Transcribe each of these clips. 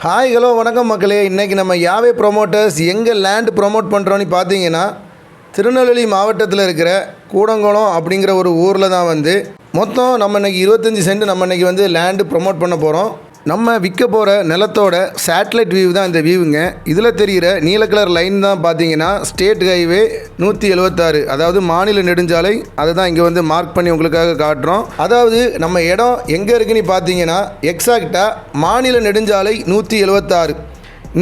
Hi hello வணக்கம் மக்களே. இன்றைக்கி நம்ம யாவே ப்ரொமோட்டர்ஸ் எங்கே லேண்ட் ப்ரொமோட் பண்ணுறோன்னு பார்த்தீங்கன்னா திருநெல்வேலி மாவட்டத்தில் இருக்கிற கூடங்குளம் அப்படிங்கிற ஒரு ஊரில் தான் வந்து மொத்தம் நம்ம இன்றைக்கி இருபத்தஞ்சி சென்ட் நம்ம இன்றைக்கி வந்து லேண்டு ப்ரொமோட் பண்ண போகிறோம் நம்ம விற்க போகிற நிலத்தோட சேட்டலைட் வியூ தான் இந்த வியூவுங்க இதில் தெரிகிற நீல கலர் லைன் தான் பார்த்தீங்கன்னா ஸ்டேட் ஹைவே நூற்றி எழுபத்தாறு அதாவது மாநில நெடுஞ்சாலை. அதை தான் இங்கே வந்து மார்க் பண்ணி உங்களுக்காக காட்டுறோம். அதாவது நம்ம இடம் எங்கே இருக்குன்னு பார்த்தீங்கன்னா எக்ஸாக்டாக மாநில நெடுஞ்சாலை நூற்றி எழுபத்தாறு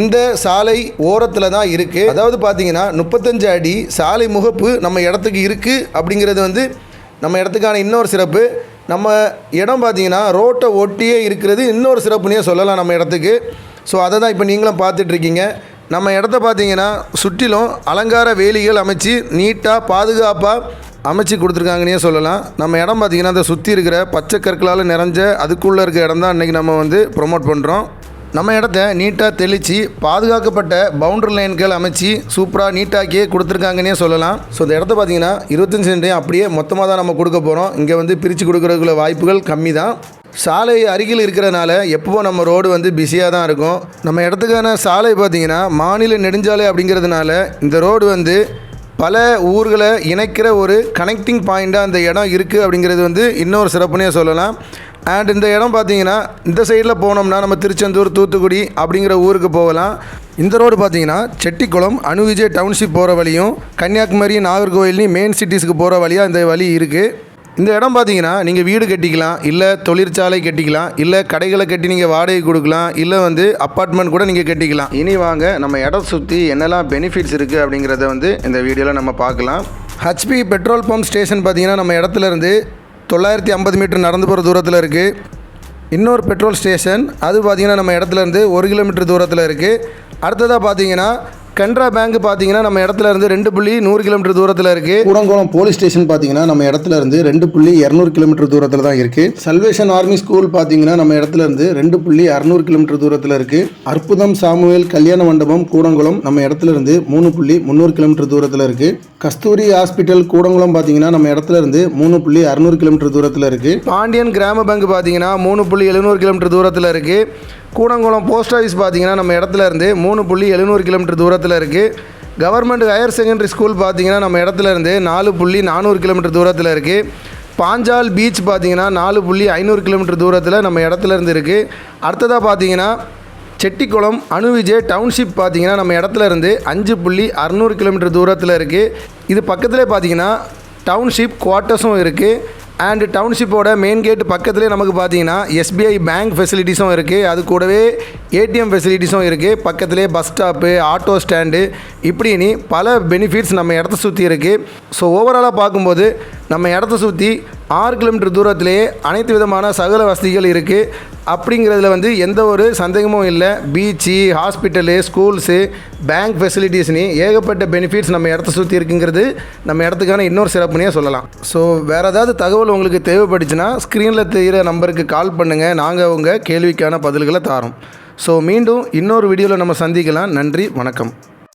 இந்த சாலை ஓரத்தில் தான் இருக்குது அதாவது பார்த்தீங்கன்னா முப்பத்தஞ்சு அடி சாலை முகப்பு நம்ம இடத்துக்கு இருக்குது அப்படிங்கிறது வந்து நம்ம இடத்துக்கான இன்னொரு சிறப்பு. நம்ம இடம் பார்த்தீங்கன்னா ரோட்டை ஒட்டியே இருக்கிறது இன்னொரு சிறப்புனே சொல்லலாம் நம்ம இடத்துக்கு. ஸோ அதை தான் இப்போ நீங்களும் பார்த்துட்ருக்கீங்க. நம்ம இடத்த பார்த்தீங்கன்னா சுற்றிலும் அலங்கார வேலிகள் அமைச்சு நீட்டாக பாதுகாப்பாக அமைச்சு கொடுத்துருக்காங்கன்னே சொல்லலாம். நம்ம இடம் பார்த்திங்கன்னா அந்த சுற்றி இருக்கிற பச்சை கற்களால் நிறைஞ்ச அதுக்குள்ளே இருக்க இடம் தான் இன்றைக்கி நம்ம வந்து ப்ரொமோட் பண்ணுறோம் நம்ம இடத்த நீட்டாக தெளித்து பாதுகாக்கப்பட்ட பவுண்டரி லைன்கள் அமைச்சு சூப்பராக நீட்டாக்கியே கொடுத்துருக்காங்கன்னே சொல்லலாம். ஸோ இந்த இடத்த பார்த்தீங்கன்னா இருபத்தஞ்சி சென்டையும் அப்படியே மொத்தமாக தான் நம்ம கொடுக்க போகிறோம் இங்கே வந்து பிரித்து கொடுக்குறதுக்குள்ள வாய்ப்புகள் கம்மி தான் சாலை அருகில் இருக்கிறனால எப்போவும் நம்ம ரோடு வந்து பிஸியாக தான் இருக்கும். நம்ம இடத்துக்கான சாலை பார்த்திங்கன்னா மாநில நெடுஞ்சாலை அப்படிங்கிறதுனால இந்த ரோடு வந்து பல ஊர்களை இணைக்கிற ஒரு கனெக்டிங் பாயிண்ட்டாக அந்த இடம் இருக்குது அப்படிங்கிறது வந்து இன்னொரு சிறப்புனே சொல்லலாம். அண்ட் இந்த இடம் பார்த்தீங்கன்னா இந்த சைடில் போனோம்னா நம்ம திருச்செந்தூர் தூத்துக்குடி அப்படிங்கிற ஊருக்கு போகலாம். இந்த ரோடு பார்த்தீங்கன்னா செட்டிக்குளம் அணுவிஜய் டவுன்ஷிப் போகிற வழியும் கன்னியாகுமரி நாகர்கோவில்னு மெயின் சிட்டிஸ்க்கு போகிற வழியாக இந்த வழி இருக்குது இந்த இடம் பார்த்தீங்கன்னா நீங்கள் வீடு கட்டிக்கலாம் இல்லை தொழிற்சாலை கட்டிக்கலாம் இல்லை கடைகளை கட்டி நீங்கள் வாடகை கொடுக்கலாம் இல்லை வந்து அப்பார்ட்மெண்ட் கூட நீங்கள் கட்டிக்கலாம். இனி வாங்க நம்ம இடம் சுற்றி என்னெல்லாம் பெனிஃபிட்ஸ் இருக்குது அப்படிங்கிறத வந்து இந்த வீடியோவில் நம்ம பார்க்கலாம். ஹச்பி பெட்ரோல் பம்ப் ஸ்டேஷன் பார்த்தீங்கன்னா நம்ம இடத்துலேருந்து தொள்ளாயிரத்தி ஐம்பது மீட்டர் நடந்து போகிற தூரத்தில் இருக்குது இன்னொரு பெட்ரோல் ஸ்டேஷன் அது பார்த்திங்கன்னா நம்ம இடத்துலேருந்து ஒரு கிலோமீட்டர் தூரத்தில் இருக்குது அடுத்ததாக பார்த்தீங்கன்னா கனரா பேங்க் பார்த்தீங்கன்னா நம்ம இடத்துல இருந்து ரெண்டு புள்ளி நூறு கிலோமீட்டர் தூரத்தில் இருக்குது கூடங்குளம் போலீஸ் ஸ்டேஷன் பார்த்தீங்கன்னா நம்ம இடத்துல இருந்து ரெண்டு புள்ளி இரநூறு கிலோமீட்டர் தூரத்தில் தான் இருக்குது சல்வேஷன் ஆர்மி ஸ்கூல் பார்த்தீங்கன்னா நம்ம இடத்துல இருந்து ரெண்டு புள்ளி அறுநூறு கிலோமீட்டர் தூரத்தில் இருக்குது அற்புதம் சாமுவேல் கல்யாண மண்டபம் கூடங்குளம் நம்ம இடத்துல இருந்து மூணு புள்ளி முந்நூறு கிலோமீட்டர் தூரத்தில் இருக்குது கஸ்தூரி ஹாஸ்பிட்டல் கூடங்குளம் பார்த்தீங்கன்னா நம்ம இடத்துல இருந்து மூணு புள்ளி அறுநூறு கிலோமீட்டர் தூரத்தில் இருக்குது பாண்டியன் கிராம பேங்க் பார்த்தீங்கன்னா மூணு புள்ளி எழுநூறு கிலோமீட்டர் தூரத்தில் இருக்குது கூடங்குளம் போஸ்ட் ஆஃபீஸ் பார்த்தீங்கன்னா நம்ம இடத்துல இருந்து மூணு புள்ளி எழுநூறு கிலோமீட்டர் தூரத்தில் இருக்குது கவர்மெண்ட் ஹையர் செகண்டரி ஸ்கூல் பார்த்தீங்கன்னா நம்ம இடத்துல இருந்து நாலு புள்ளி நானூறு கிலோமீட்டர் தூரத்தில் இருக்குது பாஞ்சால் பீச் பார்த்தீங்கன்னா நாலு புள்ளி ஐநூறு கிலோமீட்டர் தூரத்தில் நம்ம இடத்துல இருந்து இருக்குது அடுத்ததாக பார்த்தீங்கன்னா செட்டிக்குளம் அணுவிஜே டவுன்ஷிப் பார்த்தீங்கன்னா நம்ம இடத்துல இருந்து அஞ்சு புள்ளி அறநூறு கிலோமீட்டர் தூரத்தில் இருக்குது இது பக்கத்துலேயே பார்த்தீங்கன்னா டவுன்ஷிப் குவார்ட்டர்ஸும் இருக்குது அண்டு டவுன்ஷிப்போட மெயின் கேட் பக்கத்துலேயே நமக்கு பார்த்தீங்கன்னா எஸ்பிஐ பேங்க் ஃபெசிலிட்டிஸும் இருக்குது அது கூடவே ஏடிஎம் ஃபெசிலிட்டிஸும் இருக்குது பக்கத்துலேயே பஸ் ஸ்டாப்பு ஆட்டோ ஸ்டாண்டு இப்படின்னு பல பெனிஃபிட்ஸ் நம்ம இடத்த சுற்றி இருக்குது ஸோ ஓவராலாக பார்க்கும்போது நம்ம இடத்த சுற்றி ஆறு கிலோமீட்டர் தூரத்திலேயே அனைத்து விதமான சகல வசதிகள் இருக்குது அப்படிங்கிறதுல வந்து எந்த ஒரு சந்தேகமும் இல்லை. பீச்சு ஹாஸ்பிட்டலு ஸ்கூல்ஸு பேங்க் ஃபெசிலிட்டிஸ்னு ஏகப்பட்ட பெனிஃபிட்ஸ் நம்ம இடத்த சுற்றி இருக்குங்கிறது நம்ம இடத்துக்கான இன்னொரு சிறப்புனே சொல்லலாம். ஸோ வேறு ஏதாவது தகவல் உங்களுக்கு தேவைப்பட்டுச்சுன்னா ஸ்க்ரீனில் தெரிகிற நம்பருக்கு கால் பண்ணுங்கள் நாங்கள் உங்கள் கேள்விக்கான பதில்களை தாரோம். ஸோ மீண்டும் இன்னொரு வீடியோவில் நம்ம சந்திக்கலாம். நன்றி வணக்கம்.